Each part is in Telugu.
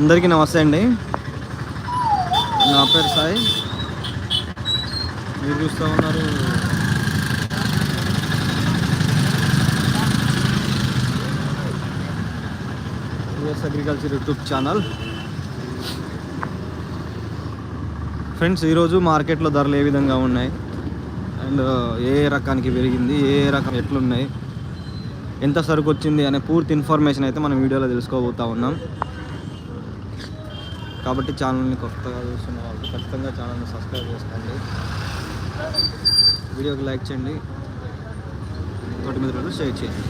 అందరికీ నమస్తే అండి. నా పేరు సాయి. మీరు చూస్తూ ఉన్నారు. US agriculture YouTube channel. Friends ఈరోజు మార్కెట్లో ధరలు ఏ విధంగా ఉన్నాయి? అండ్ ఏ రకానికి పెరిగింది? ఏ ఏ రకం ఎట్లున్నాయి? ఎంత సరుకు వచ్చింది? అనే పూర్తి ఇన్ఫర్మేషన్ అయితే మనం వీడియోలో తెలుసుకోబోతా ఉన్నాం. కాబట్టి ఛానల్ని కొత్తగా చూస్తున్న వాళ్ళు ఖచ్చితంగా ఛానల్ని సబ్స్క్రైబ్ చేసుకోండి. వీడియోకి లైక్ చేయండి. తోటి మిత్రులు షేర్ చేయండి.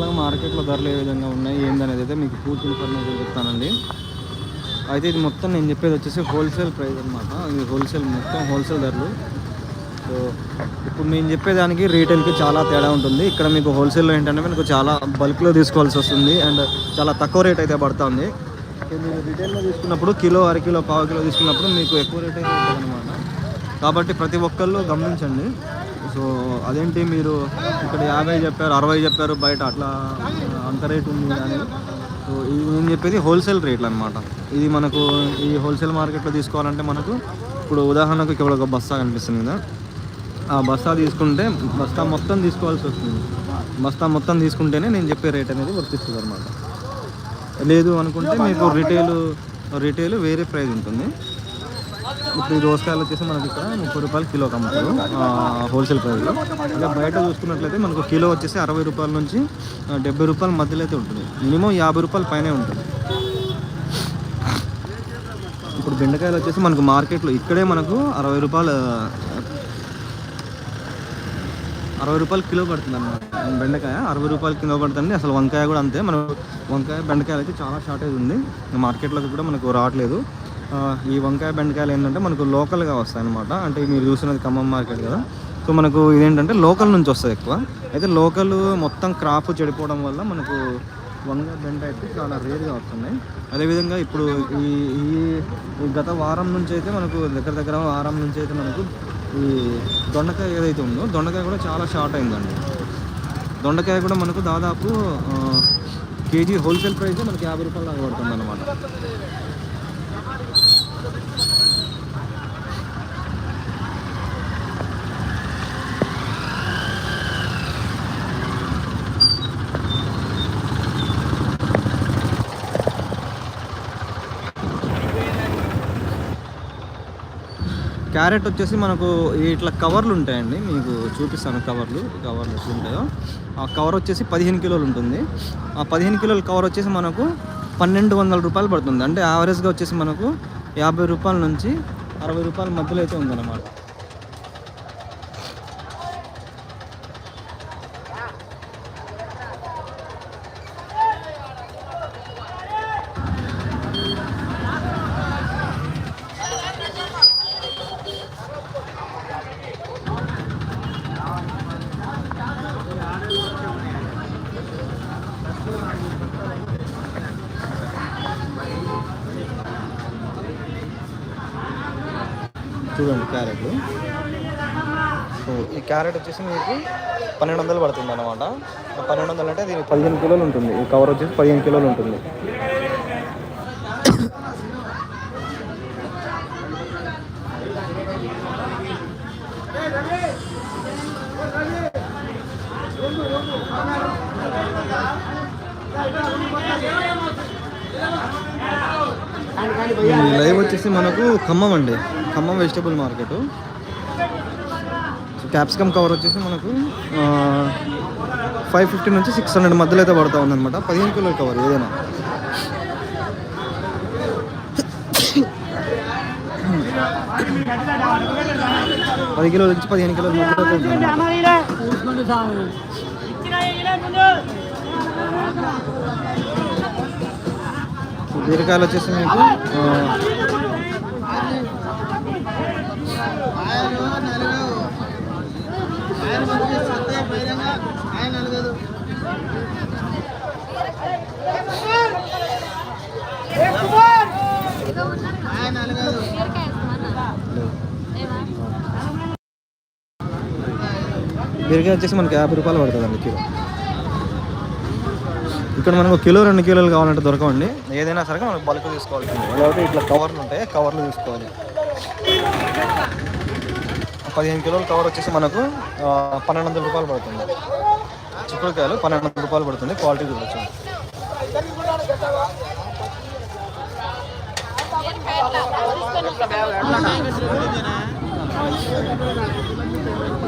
టోటల్గా మార్కెట్లో ధరలు ఏ విధంగా ఉన్నాయి ఏందనేది అయితే మీకు పూర్తి ఇన్ఫర్మేషన్ చెప్తానండి. అయితే ఇది మొత్తం నేను చెప్పేది వచ్చేసి హోల్సేల్ ప్రైస్ అనమాట ఇది హోల్సేల్ మొత్తం హోల్సేల్ ధరలు. సో ఇప్పుడు నేను చెప్పేదానికి రీటైల్కి చాలా తేడా ఉంటుంది. ఇక్కడ మీకు హోల్సేల్లో ఏంటంటే మీకు చాలా బల్క్లో తీసుకోవాల్సి వస్తుంది అండ్ చాలా తక్కువ రేట్ అయితే పడుతుంది. మీరు రిటైల్లో తీసుకున్నప్పుడు కిలో అర కిలో పావు కిలో తీసుకున్నప్పుడు మీకు ఎక్కువ రేట్ అయితే ఉంటుంది అనమాట కాబట్టి ప్రతి ఒక్కళ్ళు గమనించండి. సో అదేంటి మీరు ఇక్కడ యాభై చెప్పారు అరవై చెప్పారు బయట అట్లా అంత రేట్ ఉంది అని సో ఇది నేను చెప్పేది హోల్సేల్ రేట్లు అనమాట ఇది మనకు ఈ హోల్సేల్ మార్కెట్లో తీసుకోవాలంటే మనకు ఇప్పుడు ఉదాహరణకు ఇక్కడ ఒక బస్తా కనిపిస్తుంది కదా. ఆ బస్తా తీసుకుంటే బస్తా మొత్తం తీసుకోవాల్సి వస్తుంది. బస్తా మొత్తం తీసుకుంటేనే నేను చెప్పే రేట్ అనేది వర్తిస్తుంది అనమాట లేదు అనుకుంటే మీకు రిటైల్ రిటైల్ వేరే ప్రైస్ ఉంటుంది. ఇప్పుడు ఈ దోసకాయలు వచ్చేసి మనకి ఇక్కడ ముప్పై రూపాయలు కిలోకి అమ్ముతారు. హోల్సేల్ ప్రైస్లో ఇంకా బయట చూసుకున్నట్లయితే మనకు కిలో వచ్చేసి అరవై రూపాయల నుంచి డెబ్బై రూపాయల మధ్యలో అయితే ఉంటుంది. మినిమం యాభై రూపాయల పైనే ఉంటుంది. ఇప్పుడు బెండకాయలు వచ్చేసి మనకు మార్కెట్లో ఇక్కడే మనకు అరవై రూపాయలు అరవై రూపాయలు కిలో పడుతుంది అన్నమాట. బెండకాయ అరవై రూపాయలు కిలో పడుతుంది. అసలు వంకాయ కూడా అంతే. మనం వంకాయ బెండకాయలు అయితే చాలా షార్టేజ్ ఉంది. మార్కెట్లోకి కూడా మనకు రావట్లేదు. ఈ వంకాయ బెండకాయలు ఏంటంటే మనకు లోకల్గా వస్తాయి అనమాట అంటే మీరు చూసినది ఖమ్మం మార్కెట్ కదా. సో మనకు ఇదేంటంటే లోకల్ నుంచి వస్తుంది ఎక్కువ. అయితే లోకల్ మొత్తం క్రాప్ చెడిపోవడం వల్ల మనకు వంగ బెండ అయితే చాలా రేర్గా వస్తున్నాయి. అదేవిధంగా ఇప్పుడు ఈ ఈ గత వారం నుంచి అయితే మనకు దగ్గర దగ్గర వారం నుంచి అయితే మనకు ఈ దొండకాయ ఏదైతే ఉందో దొండకాయ కూడా చాలా షార్ట్ అయిందండి. దొండకాయ కూడా మనకు దాదాపు కేజీ హోల్సేల్ ప్రైస్ మనకి యాభై రూపాయలు దాకా పడుతుంది అనమాట క్యారెట్ వచ్చేసి మనకు ఇట్లా కవర్లు ఉంటాయండి. మీకు చూపిస్తాను కవర్లు కవర్లు ఎట్లా ఉంటాయో. ఆ కవర్ వచ్చేసి పదిహేను కిలోలు ఉంటుంది. ఆ పదిహేను కిలోల కవర్ వచ్చేసి మనకు పన్నెండు వందల రూపాయలు పడుతుంది. అంటే యావరేజ్గా వచ్చేసి మనకు యాభై రూపాయల నుంచి అరవై రూపాయల మధ్యలో అయితే ఉందన్నమాట. చూడండి క్యారెట్లు సో ఈ క్యారెట్ వచ్చేసి మీకు పన్నెండు వందలు పడుతుంది అనమాట పన్నెండు వందలు అంటే దీనికి పదిహేను కిలోలు ఉంటుంది. ఈ కవర్ వచ్చేసి పదిహేను కిలోలు ఉంటుంది. లైవ్ వచ్చేసి మనకు ఖమ్మం అండి. Khammam vegetable market. Capsicum cover వచ్చేసి మనకు ఫైవ్ ఫిఫ్టీ నుంచి సిక్స్ హండ్రెడ్ మధ్యలో అయితే పడుతూ ఉందన్నమాట. పదిహేను కిలోల కవర్ ఏదైనా. పది కిలోల నుంచి పదిహేను కిలోల మధ్యలో బీరకాయలు వచ్చేసి మీకు ఆ, బీరకాయ వచ్చేసి మనకి యాభై రూపాయలు పడుతుందండి కిలో. ఇక్కడ మనకు కిలో రెండు కిలోలు కావాలంటే దొరకవండి. ఏదైనా సరే మనకు బల్క్ తీసుకోవాల్సింది. లేకపోతే ఇట్లా కవర్లు ఉంటాయి కవర్లు తీసుకోవాలి. పదిహేను కిలోల కవర్ వచ్చేసి మనకు పన్నెండు వందల రూపాయలు పడుతుంది. చిక్కుడుకాయలు పన్నెండు వందల రూపాయలు పడుతుంది క్వాలిటీ చూడొచ్చు.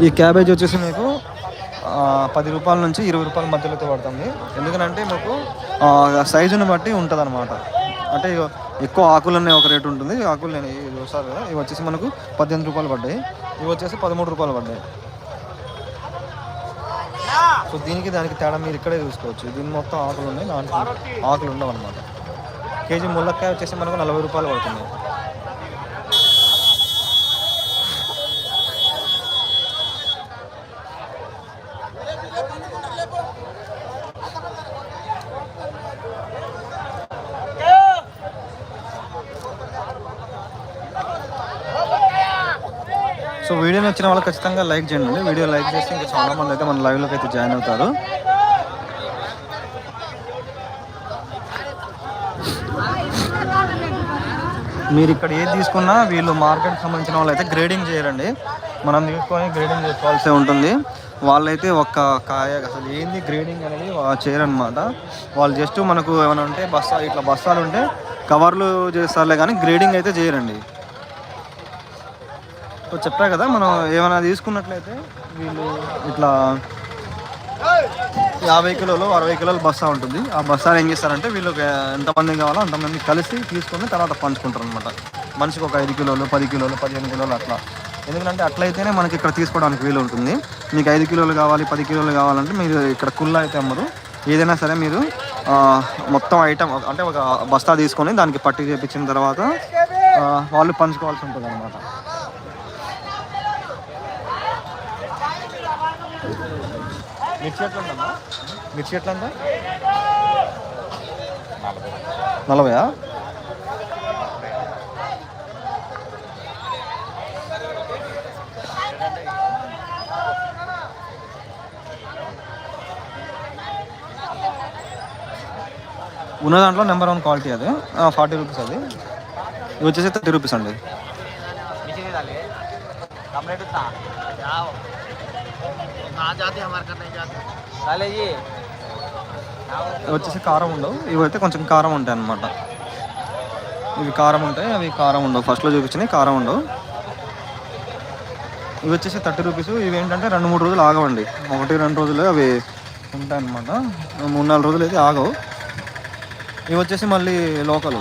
ఈ క్యాబేజ్ వచ్చేసి మీకు పది రూపాయల నుంచి ఇరవై రూపాయల మధ్యలో పడుతుంది. ఎందుకంటే మీకు సైజును సైజుని బట్టి ఉంటుంది అనమాట అంటే ఎక్కువ ఆకులు ఒక రేటు ఉంటుంది. ఆకులు నేను ఇవి కదా ఇవి వచ్చేసి మనకు పద్దెనిమిది రూపాయలు పడ్డాయి. ఇవి వచ్చేసి పదమూడు రూపాయలు పడ్డాయి. సో దీనికి దానికి తేడా మీరు ఇక్కడే చూసుకోవచ్చు. దీని మొత్తం ఆకులు ఉన్నాయి. దాంట్లో ఆకులు ఉండవు అనమాట కేజీ ముల్లక్కాయ వచ్చేసి మనకు నలభై రూపాయలు పడుతుంది. వీడియో నచ్చిన వాళ్ళు ఖచ్చితంగా లైక్ చేయండి. వీడియో లైక్ చేస్తే ఇంకా చాలా మంది అయితే మన లైవ్లోకి అయితే జాయిన్ అవుతారు. మీరు ఇక్కడ ఏది తీసుకున్నా వీళ్ళు మార్కెట్ సంబంధించిన వాళ్ళు అయితే గ్రేడింగ్ చేయరండి. మనం తీసుకొని గ్రేడింగ్ చేసుకోవాల్సి ఉంటుంది. వాళ్ళైతే ఒక్క కాయ అసలు ఏంది గ్రేడింగ్ అనేది చేయరనమాట వాళ్ళు జస్ట్ మనకు ఏమైనా ఉంటే బస్తా ఇట్లా బస్తాలు ఉంటే కవర్లు చేస్తారులే కానీ గ్రేడింగ్ అయితే చేయరండి. సో చెప్పా కదా మనం ఏమైనా తీసుకున్నట్లయితే వీళ్ళు ఇట్లా యాభై కిలోలు అరవై కిలోలు బస్తా ఉంటుంది. ఆ బస్తాలు ఏం చేస్తారంటే వీళ్ళకి ఎంతమంది కావాలో అంతమంది కలిసి తీసుకొని తర్వాత పంచుకుంటారు అనమాట మనిషికి ఒక ఐదు కిలోలు పది కిలోలు పదిహేను కిలోలు అట్లా. ఎందుకంటే అట్లయితేనే మనకి ఇక్కడ తీసుకోవడానికి వీలు ఉంటుంది. మీకు ఐదు కిలోలు కావాలి పది కిలోలు కావాలంటే మీరు ఇక్కడ కుళ్ళ అయితే అమ్మరు. ఏదైనా సరే మీరు మొత్తం ఐటమ్ అంటే ఒక బస్తా తీసుకొని దానికి పట్టి చేపించిన తర్వాత వాళ్ళు పంచుకోవాల్సి ఉంటుంది అనమాట మిర్చి ఎట్లా ఉందమ్మా మిర్చి ఎట్లా ఉందా నలభయా? ఉన్న దాంట్లో నెంబర్ వన్ క్వాలిటీ అది. ఫార్టీ రూపీస్ అది. ఇది వచ్చేసి థర్టీ రూపీస్ అండి. ఇవి వచ్చేసి కారం ఉండవు. ఇవి అయితే కొంచెం కారం ఉంటాయి అన్నమాట. ఇవి కారం ఉంటాయి అవి కారం ఉండవు. ఫస్ట్లో చూపించినవి కారం ఉండవు. ఇవి వచ్చేసి థర్టీ రూపీస్. ఇవి ఏంటంటే రెండు మూడు రోజులు ఆగవండి. ఒకటి రెండు రోజులు అవి ఉంటాయి అన్నమాట. మూడు నాలుగు రోజులు అయితే ఆగవు. ఇవి వచ్చేసి మళ్ళీ లోకల్.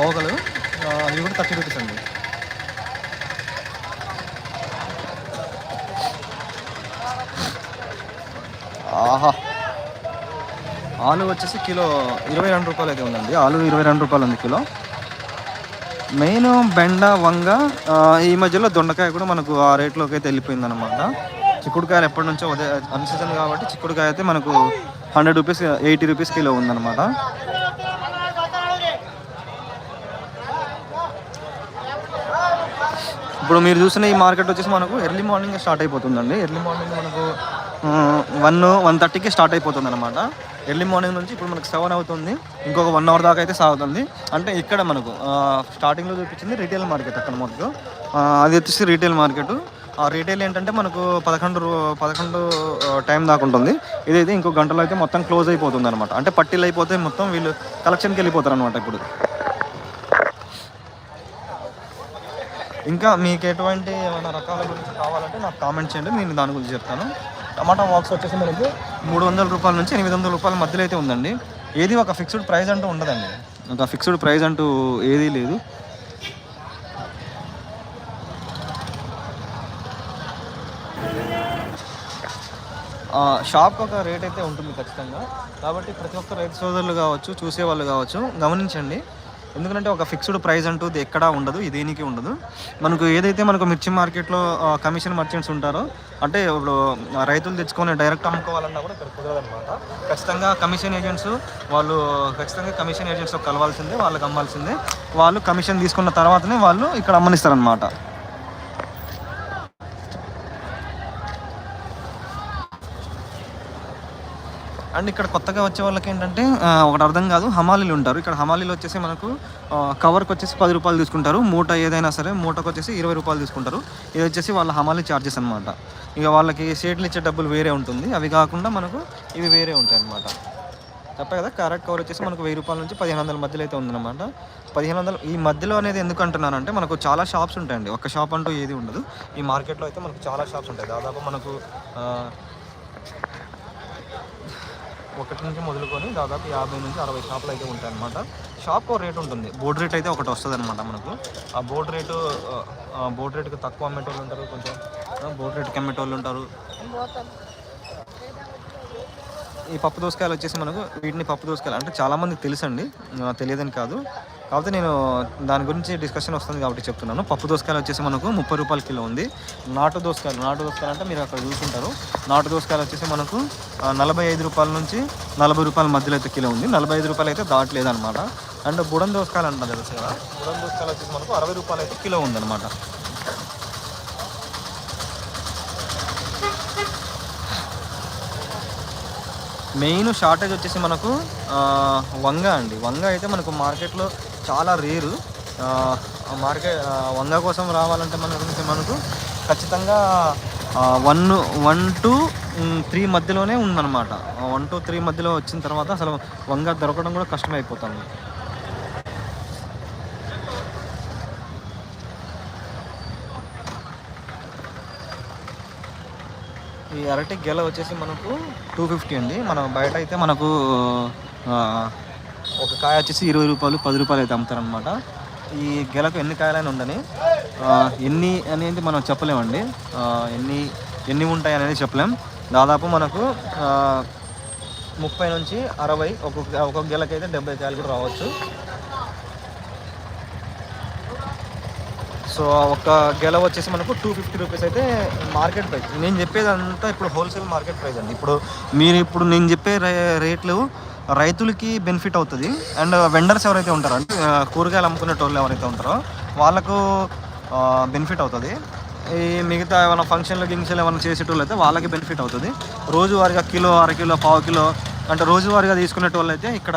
లోకల్ అది కూడా థర్టీ రూపీస్ అండి ఆహా. ఆలు వచ్చేసి కిలో ఇరవై రెండు రూపాయలు అయితే ఉందండి. ఆలు ఇరవై రెండు రూపాయలు ఉంది కిలో. మెయిన్ బెండ వంగ ఈ మధ్యలో దొండకాయ కూడా మనకు ఆ రేట్లోకి అయితే వెళ్ళిపోయింది అనమాట చిక్కుడుకాయలు ఎప్పటి నుంచో ఉదయ అన్ సీజన్ కాబట్టి చిక్కుడుకాయ అయితే మనకు hundred rupees eighty rupees kilo ఉందన్నమాట. ఇప్పుడు మీరు చూసిన ఈ మార్కెట్ వచ్చేసి మనకు ఎర్లీ మార్నింగ్ స్టార్ట్ అయిపోతుందండి. ఎర్లీ మార్నింగ్ మనకు వన్ వన్ థర్టీకి స్టార్ట్ అయిపోతుంది అనమాట ఎర్లీ మార్నింగ్ నుంచి ఇప్పుడు మనకు సెవెన్ అవుతుంది. ఇంకొక వన్ అవర్ దాకా అయితే సాగుతుంది. అంటే ఇక్కడ మనకు స్టార్టింగ్లో చూపించింది రీటైల్ మార్కెట్ అక్కడ మనకు. అది వచ్చేసి రీటైల్ మార్కెట్ ఆ రీటైల్ ఏంటంటే మనకు పదకొండు పదకొండు టైం దాకా ఉంటుంది. ఇదైతే ఇంకో గంటలో అయితే మొత్తం క్లోజ్ అయిపోతుంది అనమాట అంటే పట్టీలు అయిపోతే మొత్తం వీళ్ళు కలెక్షన్కి వెళ్ళిపోతారు అనమాట ఇప్పుడు. ఇంకా మీకు ఎటువంటి ఏమైనా రకాల గురించి కావాలంటే నాకు కామెంట్ చేయండి. నేను దాని గురించి చెప్తాను. టమాటా బాక్స్ వచ్చేసి మనకి మూడు వందల రూపాయల నుంచి ఎనిమిది వందల రూపాయల మధ్యలో అయితే ఉందండి. ఏది ఒక ఫిక్స్డ్ ప్రైస్ అంటూ ఉండదండి. ఒక ఫిక్స్డ్ ప్రైస్ అంటూ ఏదీ లేదు. షాప్కి ఒక రేట్ అయితే ఉంటుంది ఖచ్చితంగా. కాబట్టి ప్రతి ఒక్క రైతు సోదరులు కావచ్చు చూసేవాళ్ళు కావచ్చు గమనించండి. ఎందుకంటే ఒక ఫిక్స్డ్ ప్రైస్ అంటూ ఎక్కడా ఉండదు ఇది దేనికి ఉండదు. మనకు ఏదైతే మనకు మిర్చి మార్కెట్లో కమిషన్ మర్చెంట్స్ ఉంటారో అంటే ఇప్పుడు రైతులు తెచ్చుకొని డైరెక్ట్ అమ్ముకోవాలన్నా కూడా ఇక్కడ కుదరదనమాట ఖచ్చితంగా కమిషన్ ఏజెంట్స్ వాళ్ళు ఖచ్చితంగా కమిషన్ ఏజెంట్స్తో కలవాల్సిందే వాళ్ళకి అమ్మాల్సిందే. వాళ్ళు కమిషన్ తీసుకున్న తర్వాతనే వాళ్ళు ఇక్కడ అమ్మనిస్తారనమాట అండ్ ఇక్కడ కొత్తగా వచ్చే వాళ్ళకి ఏంటంటే ఒకటి అర్థం కాదు హమాలీలు ఉంటారు. ఇక్కడ హమాలీలు వచ్చేసి మనకు కవర్కి వచ్చేసి పది రూపాయలు తీసుకుంటారు. మూట ఏదైనా సరే మూటకు వచ్చేసి ఇరవై రూపాయలు తీసుకుంటారు. ఇది వచ్చేసి వాళ్ళ హమాలీ ఛార్జెస్ అనమాట ఇక వాళ్ళకి షేడ్లు ఇచ్చే డబ్బులు వేరే ఉంటుంది. అవి కాకుండా మనకు ఇవి వేరే ఉంటాయి అనమాట తప్ప కదా? క్యారెట్ కవర్ వచ్చేసి మనకు వెయ్యి రూపాయల నుంచి పదిహేను వందల మధ్యలో అయితే ఉందన్నమాట. పదిహేను వందలు ఈ మధ్యలో అనేది ఎందుకు అంటున్నానంటే మనకు చాలా షాప్స్ ఉంటాయండి. ఒక షాప్ అంటూ ఏది ఉండదు. ఈ మార్కెట్లో అయితే మనకు చాలా షాప్స్ ఉంటాయి. దాదాపు మనకు ఒకటి నుంచి మొదలుకొని దాదాపు యాభై నుంచి అరవై షాపులు అయితే ఉంటాయి అనమాట షాప్ రేట్ ఉంటుంది. బోర్డు రేట్ అయితే ఒకటి వస్తుంది అనమాట మనకు. ఆ బోర్డు రేటు బోర్డు రేటుకి తక్కువ అమ్మేటోళ్ళు ఉంటారు కొంచెం బోర్డు రేటుకి అమ్మేటోళ్ళు ఉంటారు. ఈ పప్పు దోసకాయలు వచ్చేసి మనకు వీటిని పప్పు దోసకాయలు అంటే చాలామందికి తెలుసండి. తెలియదని కాదు. కాకపోతే నేను దాని గురించి డిస్కషన్ వస్తుంది కాబట్టి చెప్తున్నాను. పప్పు దోసకాయలు వచ్చేసి మనకు ముప్పై రూపాయల కిలో ఉంది. నాటు దోసకాయలు నాటు దోసకాయలు అంటే మీరు అక్కడ చూసుకుంటారు నాటు దోసకాయలు వచ్చేసి మనకు నలభై ఐదు రూపాయల నుంచి నలభై రూపాయల మధ్యలో అయితే కిలో ఉంది. నలభై ఐదు రూపాయలు అయితే దాటలేదు అనమాట అండ్ బుడం దోసకాయలు అంటారు తెలుసు కదా బుడం దోసకాయలు వచ్చేసి మనకు అరవై రూపాయలు అయితే కిలో ఉందన్నమాట. మెయిన్ షార్టేజ్ వచ్చేసి మనకు వంగ అండి. వంగ అయితే మనకు మార్కెట్లో చాలా రేరు. మార్కెట్ వంగ కోసం రావాలంటే మనకు మనకు ఖచ్చితంగా వన్ వన్ టు త్రీ మధ్యలోనే ఉందన్నమాట. వన్ టు త్రీ మధ్యలో వచ్చిన తర్వాత అసలు వంగ దొరకడం కూడా కష్టమైపోతుంది. ఈ అరటి గెల వచ్చేసి మనకు టూ ఫిఫ్టీ అండి. మనం బయట అయితే మనకు ఒక కాయ వచ్చేసి ఇరవై రూపాయలు పది రూపాయలు అయితే అమ్ముతారనమాట ఈ గెలకు ఎన్ని కాయలైనా ఉండని ఎన్ని అనేది మనం చెప్పలేమండి. ఎన్ని ఎన్ని ఉంటాయి అనేది చెప్పలేం. దాదాపు మనకు ముప్పై నుంచి అరవై ఒక్కొక్క ఒక్కొక్క గెలకైతే డెబ్బై కాయలు కూడా రావచ్చు. సో ఒక గెల వచ్చేసి మనకు టూ ఫిఫ్టీ రూపీస్ అయితే మార్కెట్ ప్రైస్. నేను చెప్పేదంతా ఇప్పుడు హోల్సేల్ మార్కెట్ ప్రైస్ అండి. ఇప్పుడు మీరు ఇప్పుడు నేను చెప్పే రే- రేట్లు రైతులకి బెనిఫిట్ అవుతుంది. అండ్ వెండర్స్ ఎవరైతే ఉంటారో అంటే కూరగాయలు అమ్ముకునే వాళ్ళు ఎవరైతే ఉంటారో వాళ్ళకు బెనిఫిట్ అవుతుంది. ఈ మిగతా ఏమైనా ఫంక్షన్లు గింక్షన్లు ఏమైనా చేసేటోళ్ళు అయితే వాళ్ళకి బెనిఫిట్ అవుతుంది. రోజువారీగా కిలో అర కిలో పావు కిలో అంటే రోజువారీగా తీసుకునేటోళ్ళు అయితే ఇక్కడ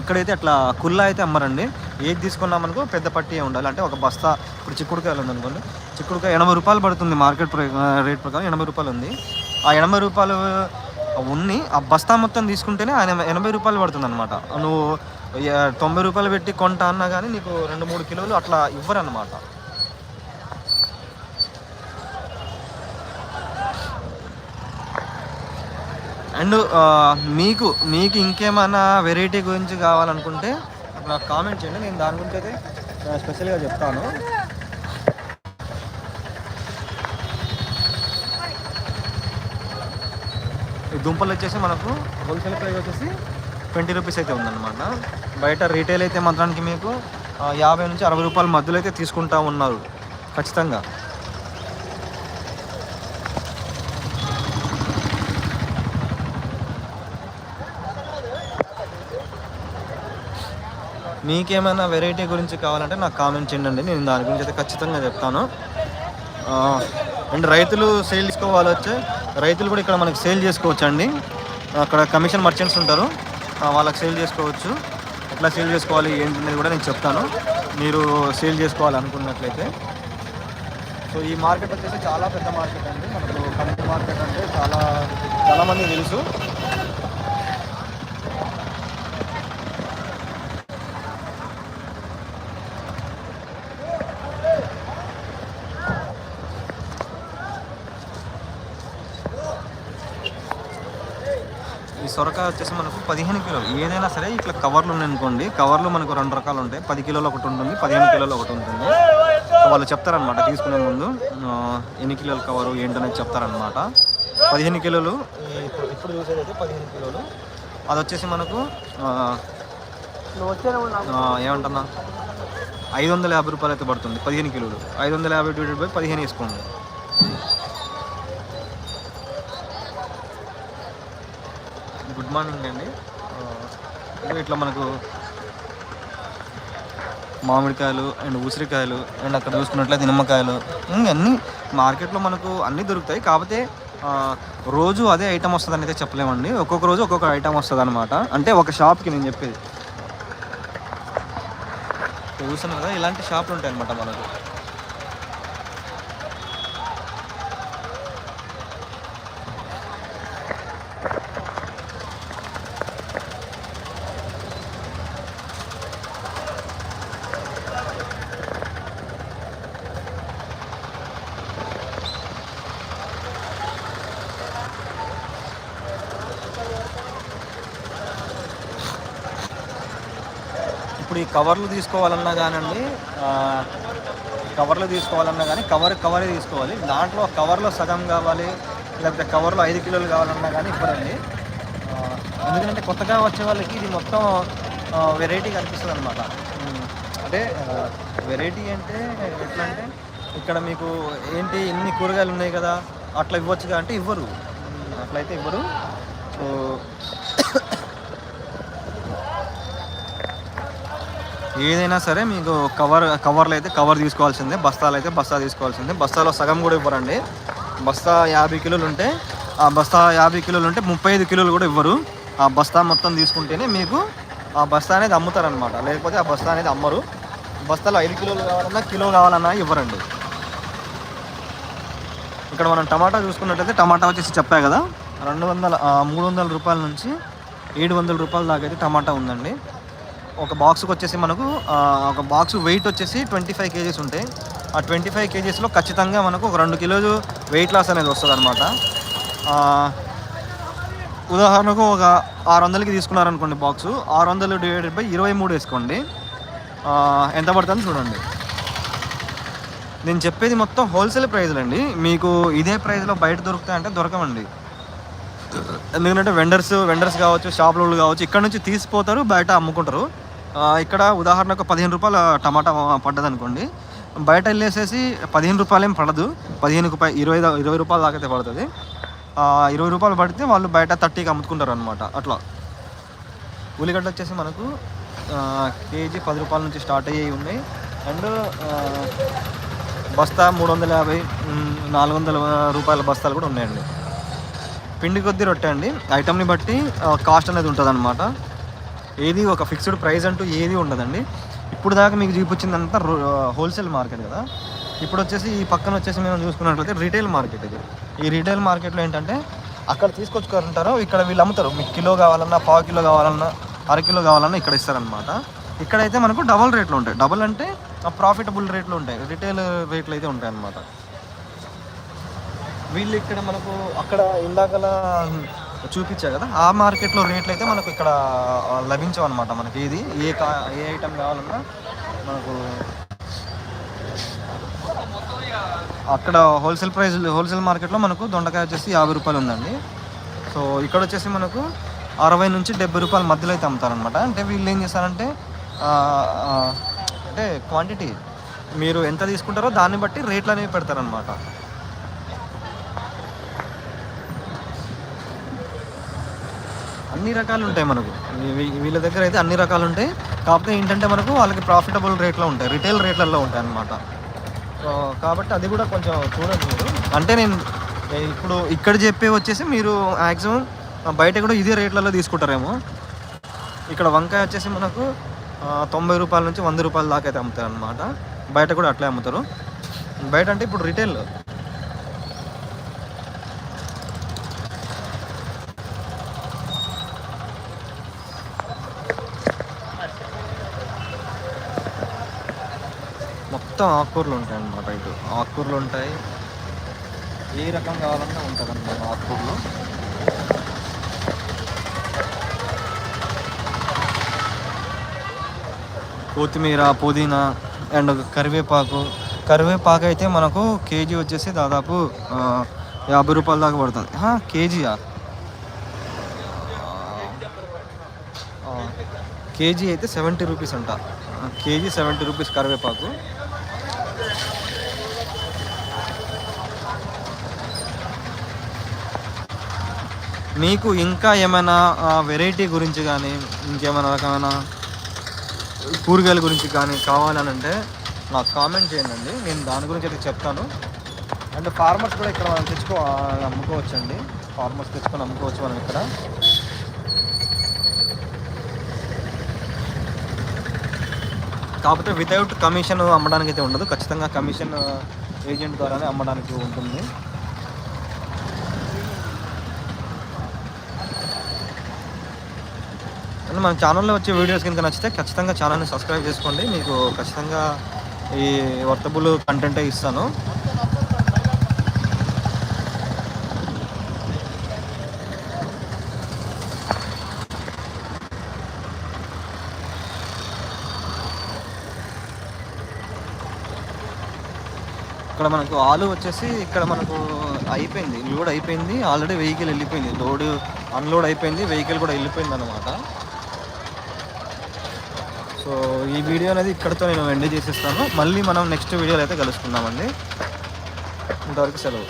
ఇక్కడైతే అట్లా కుల్లా అయితే అమ్మరండి. ఏది తీసుకున్నామనుకో పెద్ద పట్టి ఉండాలి. అంటే ఒక బస్తా ఇప్పుడు చిక్కుడుకాయలు ఉందనుకోండి చిక్కుడుకాయ ఎనభై రూపాయలు పడుతుంది మార్కెట్ రేట్ ప్రకారం ఎనభై రూపాయలు ఉంది. ఆ ఎనభై రూపాయలు ఉన్ని ఆ బస్తా మొత్తం తీసుకుంటేనే ఆయన ఎనభై రూపాయలు పడుతుంది అనమాట నువ్వు తొంభై రూపాయలు పెట్టి కొంటా అన్నా కానీ నీకు రెండు మూడు కిలోలు అట్లా ఇవ్వరు అనమాట అండ్ మీకు మీకు ఇంకేమైనా వెరైటీ గురించి కావాలనుకుంటే నాకు కామెంట్ చేయండి. నేను దాని గురించి అయితే స్పెషల్గా చెప్తాను. ఈ దుంపలు వచ్చేసి మనకు హోల్సేల్ ప్రైస్ వచ్చేసి ట్వంటీ రూపీస్ అయితే ఉందన్నమాట. బయట రీటైల్ అయితే మాత్రానికి మీకు యాభై నుంచి అరవై రూపాయల మధ్యలో అయితే తీసుకుంటా ఉన్నారు. ఖచ్చితంగా. మీకేమైనా వెరైటీ గురించి కావాలంటే నాకు కామెంట్ చేయండి. నేను దాని గురించి అయితే ఖచ్చితంగా చెప్తాను. అండ్ రైతులు సేల్ తీసుకోవాలి వచ్చే రైతులు కూడా ఇక్కడ మనకి సేల్ చేసుకోవచ్చు అండి అక్కడ కమిషన్ మర్చెంట్స్ ఉంటారు. వాళ్ళకి సేల్ చేసుకోవచ్చు. ఎట్లా సేల్ చేసుకోవాలి ఏంటనేది కూడా నేను చెప్తాను. మీరు సేల్ చేసుకోవాలి అనుకున్నట్లయితే సో ఈ మార్కెట్ వచ్చేసి చాలా పెద్ద మార్కెట్ అండి. మనకు కమిటీ మార్కెట్ అంటే చాలా చాలామంది తెలుసు. సొరకాయ వచ్చేసి మనకు పదిహేను కిలోలు ఏదైనా సరే ఇట్లా కవర్లు ఉన్నాయి అనుకోండి కవర్లు మనకు రెండు రకాలు ఉంటాయి. పది కిలోలు ఒకటి ఉంటుంది పదిహేను కిలోలు ఒకటి ఉంటుంది. వాళ్ళు చెప్తారనమాట తీసుకునే ముందు. ఎన్ని కిలోల కవరు ఏంటనేది చెప్తారనమాట పదిహేను కిలోలు ఇప్పుడు ఇప్పుడు చూసేది పదిహేను కిలోలు. అది వచ్చేసి మనకు ఏమంటున్నా? ఐదు వందల యాభై రూపాయలు అయితే పడుతుంది పదిహేను కిలోలు. ఐదు వందల యాభై డివైడెడ్ బై పదిహేను వేసుకోండి. గుడ్ మార్నింగ్ అండి ఇట్లా మనకు మామిడికాయలు అండ్ ఉసిరికాయలు అండ్ అక్కడ చూసుకున్నట్లయితే నిమ్మకాయలు ఇంకా అన్నీ మార్కెట్లో మనకు అన్నీ దొరుకుతాయి. కాకపోతే రోజు అదే ఐటమ్ వస్తుందని అయితే చెప్పలేమండి. ఒక్కొక్క రోజు ఒక్కొక్క ఐటమ్ వస్తుంది అనమాట అంటే ఒక షాప్కి నేను చెప్పేది. ఇక్కడ చూస్తున్నాను కదా ఇలాంటి షాపులు ఉంటాయి అనమాట మనకు. ఈ కవర్లు తీసుకోవాలన్నా కానండి కవర్లు తీసుకోవాలన్నా కానీ కవర్ కవరే తీసుకోవాలి. దాంట్లో కవర్లో సగం కావాలి లేకపోతే కవర్లో ఐదు కిలోలు కావాలన్నా కానీ ఇవ్వరండి. ఎందుకంటే కొత్తగా వచ్చే వాళ్ళకి ఇది మొత్తం వెరైటీ కనిపిస్తుంది అనమాట అంటే వెరైటీ అంటే ఎట్లా అంటే ఇక్కడ మీకు ఏంటి ఎన్ని కూరగాయలు ఉన్నాయి కదా అట్లా ఇవ్వచ్చు అంటే ఇవ్వరు. అట్లయితే ఇవ్వరు. సో ఏదైనా సరే మీకు కవర్ కవర్లు అయితే కవర్ తీసుకోవాల్సిందే బస్తాలు అయితే బస్తా తీసుకోవాల్సిందే. బస్తాలో సగం కూడా ఇవ్వరండి. బస్తా యాభై కిలోలు ఉంటే ఆ బస్తా యాభై కిలోలు ఉంటే ముప్పై ఐదు కిలోలు కూడా ఇవ్వరు. ఆ బస్తా మొత్తం తీసుకుంటేనే మీకు ఆ బస్తా అనేది అమ్ముతారనమాట లేకపోతే ఆ బస్తా అనేది అమ్మరు. బస్తాలో ఐదు కిలోలు కావాలన్నా కిలో కావాలన్నా ఇవ్వరండి. ఇక్కడ మనం టమాటా చూసుకున్నట్టయితే టమాటా వచ్చేసి చెప్పా కదా. రెండు వందల మూడు వందల రూపాయల నుంచి ఏడు వందల రూపాయల దాకా అయితే టమాటా ఉందండి. ఒక బాక్స్కి వచ్చేసి మనకు ఒక బాక్స్ వెయిట్ వచ్చేసి ట్వంటీ ఫైవ్ కేజీస్ ఉంటాయి ఆ ట్వంటీ ఫైవ్ కేజీస్లో ఖచ్చితంగా మనకు ఒక రెండు కిలోలు వెయిట్ లాస్ అనేది వస్తుంది అనమాట ఉదాహరణకు ఒక ఆరు వందలకి తీసుకున్నారనుకోండి బాక్స్ ఆరు వందలు డివైడెడ్ బై ఇరవై మూడు వేసుకోండి. ఎంత పడుతుందో చూడండి. నేను చెప్పేది మొత్తం హోల్సేల్ ప్రైజ్లు అండి మీకు ఇదే ప్రైస్లో బయట దొరుకుతాయంటే దొరకమండి ఎందుకంటే వెండర్స్ వెండర్స్ కావచ్చు షాప్ లోళ్ళు కావచ్చు ఇక్కడ నుంచి తీసిపోతారు బయట అమ్ముకుంటారు. ఇక్కడ ఉదాహరణకు పదిహేను రూపాయల టమాటా పడ్డది అనుకోండి బయట వెళ్ళేసేసి పదిహేను రూపాయలు ఏం పడదు. పదిహేను రూపాయలు ఇరవై ఇరవై రూపాయల దాకా అయితే పడుతుంది. ఇరవై రూపాయలు పడితే వాళ్ళు బయట థర్టీకి అమ్ముకుంటారు అనమాట అట్లా. ఉల్లిగడ్డ వచ్చేసి మనకు కేజీ పది రూపాయల నుంచి స్టార్ట్ అయ్యి ఉన్నాయి. అండ్ బస్తా మూడు వందల యాభై నాలుగు వందల రూపాయల బస్తాలు కూడా ఉన్నాయండి. పిండి కొద్దీ రొట్టె అండి. ఐటమ్ని బట్టి కాస్ట్ అనేది ఉంటుందనమాట ఏది ఒక ఫిక్స్డ్ ప్రైస్ అంటూ ఏది ఉండదండి. ఇప్పుడు దాకా మీకు చూపించిందంతా హోల్సేల్ మార్కెట్ కదా. ఇప్పుడు వచ్చేసి ఈ పక్కన వచ్చేసి మేము చూసుకున్నట్లయితే రీటైల్ మార్కెట్ ఇది. ఈ రీటైల్ మార్కెట్లో ఏంటంటే అక్కడ తీసుకొచ్చుకుంటారో ఇక్కడ వీళ్ళు అమ్ముతారు. మీకు కిలో కావాలన్నా పావు కిలో కావాలన్నా అర కిలో కావాలన్నా ఇక్కడ ఇస్తారనమాట ఇక్కడైతే మనకు డబల్ రేట్లు ఉంటాయి. డబల్ అంటే ప్రాఫిటబుల్ రేట్లు ఉంటాయి. రిటైల్ రేట్లు అయితే ఉంటాయి అన్నమాట వీళ్ళు ఇక్కడ మనకు అక్కడ ఇందాకల చూపించా కదా ఆ మార్కెట్లో రేట్లు అయితే మనకు ఇక్కడ లభించవు అనమాట మనకి. ఇది ఏ కా ఏ ఐటమ్ కావాలన్నా మనకు అక్కడ హోల్సేల్ ప్రైస్ హోల్సేల్ మార్కెట్లో మనకు దొండకాయ వచ్చేసి యాభై రూపాయలు ఉందండి. సో ఇక్కడ వచ్చేసి మనకు అరవై నుంచి డెబ్బై రూపాయల మధ్యలో అయితే అమ్ముతారనమాట అంటే వీళ్ళు ఏం చేస్తారంటే అంటే క్వాంటిటీ మీరు ఎంత తీసుకుంటారో దాన్ని బట్టి రేట్లు అనేవి పెడతారనమాట అన్ని రకాలు ఉంటాయి మనకు. వీళ్ళ దగ్గర అయితే అన్ని రకాలు ఉంటాయి. కాకపోతే ఏంటంటే మనకు వాళ్ళకి ప్రాఫిటబుల్ రేట్లో ఉంటాయి. రిటైల్ రేట్లలో ఉంటాయి అన్నమాట. సో కాబట్టి అది కూడా కొంచెం చూడండి మీరు. అంటే నేను ఇప్పుడు ఇక్కడ చెప్పే వచ్చేసి మీరు మ్యాక్సిమం బయట కూడా ఇదే రేట్లలో తీసుకుంటారేమో. ఇక్కడ వంకాయ వచ్చేసి మనకు తొంభై రూపాయల నుంచి వంద రూపాయల దాకా అయితే అమ్ముతారు అనమాట బయట కూడా అట్లే అమ్ముతారు. బయట అంటే ఇప్పుడు రిటైల్ మొత్తం ఆకుకూరలు ఉంటాయి అన్నమాట ఇటు. ఆకుకూరలు ఉంటాయి. ఏ రకం కావాలన్నా ఉంటుంది అన్నమాట ఆకుకూరలు. కొత్తిమీర పుదీనా అండ్ కరివేపాకు. కరివేపాకు అయితే మనకు కేజీ వచ్చేసి దాదాపు యాభై రూపాయల దాకా పడుతుంది. కేజీయా? కేజీ అయితే సెవెంటీ రూపీస్ అంట. కేజీ సెవెంటీ రూపీస్ కరివేపాకు. మీకు ఇంకా ఏమైనా వెరైటీ గురించి కానీ ఇంకేమైనా రకమైన కూరగాయల గురించి కానీ కావాలని అంటే నాకు కామెంట్ చేయండి. నేను దాని గురించి అయితే చెప్తాను. అంటే ఫార్మర్స్ కూడా ఇక్కడ మనం తెచ్చుకో అమ్ముకోవచ్చండి. ఫార్మర్స్ తెచ్చుకొని అమ్ముకోవచ్చు మనం ఇక్కడ. కాకపోతే వితౌట్ కమిషన్ అమ్మడానికి అయితే ఉండదు. ఖచ్చితంగా కమిషన్ ఏజెంట్ ద్వారానే అమ్మడానికి ఉంటుంది. అండ్ మన ఛానల్లో వచ్చే వీడియోస్ కనుక నచ్చితే ఖచ్చితంగా ఛానల్ని సబ్స్క్రైబ్ చేసుకోండి. మీకు ఖచ్చితంగా ఈ వర్తబుల్ కంటెంటే ఇస్తాను. ఇక్కడ మనకు ఆలు వచ్చేసి ఇక్కడ మనకు అయిపోయింది లోడ్ అయిపోయింది ఆల్రెడీ వెహికల్ వెళ్ళిపోయింది. లోడ్ అన్లోడ్ అయిపోయింది వెహికల్ కూడా వెళ్ళిపోయింది అనమాట సో ఈ వీడియో అనేది ఇక్కడతో నేను ఎండ్ చేసేస్తాను. మళ్ళీ మనం నెక్స్ట్ వీడియోలో అయితే కలుసుకుందామండి. ఇంతవరకు సెలవు.